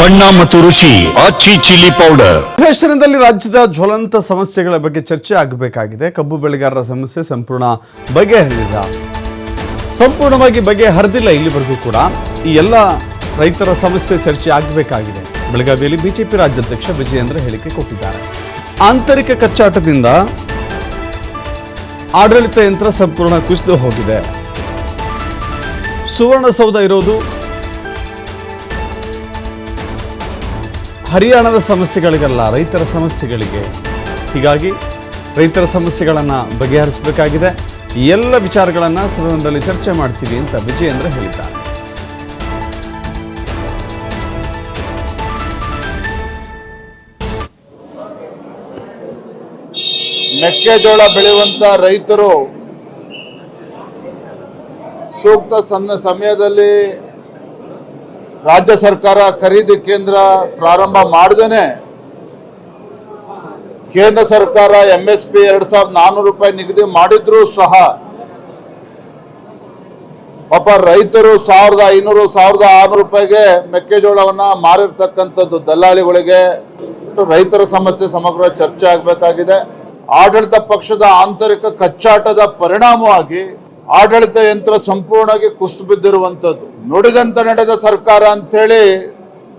ಬಣ್ಣ ಮತ್ತು ರುಚಿ ಆಚಿ ಚಿಲ್ಲಿ ಪೌಡರ್ ಅಧಿವೇಶನದಲ್ಲಿ ರಾಜ್ಯದ ಜ್ವಲಂತ ಸಮಸ್ಯೆಗಳ ಬಗ್ಗೆ ಚರ್ಚೆ ಆಗಬೇಕಾಗಿದೆ. ಕಬ್ಬು ಬೆಳೆಗಾರರ ಸಮಸ್ಯೆ ಸಂಪೂರ್ಣ ಬಗೆಹರಿದಿಲ್ಲ. ಸಂಪೂರ್ಣವಾಗಿ ಬಗೆಹರಿದಿಲ್ಲ ಇಲ್ಲಿವರೆಗೂ ಕೂಡ. ಈ ಎಲ್ಲ ರೈತರ ಸಮಸ್ಯೆ ಚರ್ಚೆ ಆಗಬೇಕಾಗಿದೆ. ಬೆಳಗಾವಿಯಲ್ಲಿ ಬಿಜೆಪಿ ರಾಜ್ಯಾಧ್ಯಕ್ಷ ವಿಜಯೇಂದ್ರ ಹೇಳಿಕೆ ಕೊಟ್ಟಿದ್ದಾರೆ. ಆಂತರಿಕ ಕಚ್ಚಾಟದಿಂದ ಆಡಳಿತ ಯಂತ್ರ ಸಂಪೂರ್ಣ ಕುಸಿದು ಹೋಗಿದೆ. ಸುವರ್ಣಸೌಧ ಇರೋದು ಹರಿಯಾಣದ ಸಮಸ್ಯೆಗಳಿಗಲ್ಲ ರೈತರ ಸಮಸ್ಯೆಗಳಿಗೆ ಹೀಗಾಗಿ ರೈತರ ಸಮಸ್ಯೆಗಳನ್ನು ಬಗೆಹರಿಸಬೇಕಾಗಿದೆ. ಎಲ್ಲ ವಿಚಾರಗಳನ್ನು ಸದನದಲ್ಲಿ ಚರ್ಚೆ ಮಾಡ್ತೀವಿ ಅಂತ ವಿಜಯೇಂದ್ರ ಹೇಳಿದ್ದಾರೆ ಮೆಕ್ಕೆಜೋಳ ಬೆಳೆಯುವಂತ ರೈತರು ಸೂಕ್ತ ಸಣ್ಣ ಸಮಯದಲ್ಲಿ ರಾಜ್ಯ ಸರ್ಕಾರ ಖರೀದಿ ಕೇಂದ್ರ ಪ್ರಾರಂಭ ಮಾಡದೇನೆ. ಕೇಂದ್ರ ಸರ್ಕಾರ ಎಂ ಎಸ್ ಪಿ ಎರಡ್ ಸಾವಿರದ ನಾನ್ನೂರು ರೂಪಾಯಿ ನಿಗದಿ ಮಾಡಿದ್ರೂ ಸಹ ಪಾಪ ರೈತರು ಸಾವಿರದ ಐನೂರು, ಸಾವಿರದ ಆರ್ನೂರು ರೂಪಾಯಿಗೆ ಮೆಕ್ಕೆಜೋಳವನ್ನ ಮಾರಿರ್ತಕ್ಕಂಥದ್ದು ದಲ್ಲಾಳಿಗಳಿಗೆ ರೈತರ ಸಮಸ್ಯೆ ಸಮಗ್ರ ಚರ್ಚೆ ಆಗಬೇಕಾಗಿದೆ. ಆಡಳಿತ ಪಕ್ಷದ ಆಂತರಿಕ ಕಚ್ಚಾಟದ ಪರಿಣಾಮವಾಗಿ ಆಡಳಿತ ಯಂತ್ರ ಸಂಪೂರ್ಣವಾಗಿ ಕುಸಿದು ಬಿದ್ದಿರುವಂತದ್ದು ನುಡಿದಂತೆ ನಡೆದ ಸರ್ಕಾರ ಅಂತೇಳಿ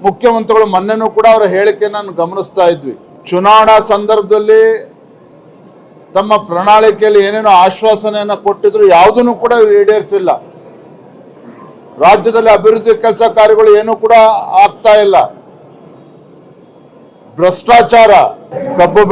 ಮುಖ್ಯಮಂತ್ರಿಗಳು ಮೊನ್ನೆನೂ ಕೂಡ ಅವರ ಹೇಳಿಕೆಯನ್ನು ಗಮನಿಸ್ತಾ ಇದ್ವಿ. ಚುನಾವಣಾ ಸಂದರ್ಭದಲ್ಲಿ ತಮ್ಮ ಪ್ರಣಾಳಿಕೆಯಲ್ಲಿ ಏನೇನೋ ಆಶ್ವಾಸನೆಯನ್ನ ಕೊಟ್ಟಿದ್ರು ಯಾವುದನ್ನು ಕೂಡ ಈಡೇರಿಸಿಲ್ಲ. ರಾಜ್ಯದಲ್ಲಿ ಅಭಿವೃದ್ಧಿ ಕೆಲಸ ಕಾರ್ಯಗಳು ಏನೂ ಕೂಡ ಆಗ್ತಾ ಇಲ್ಲ. ಭ್ರಷ್ಟಾಚಾರ, ಕಬ್ಬು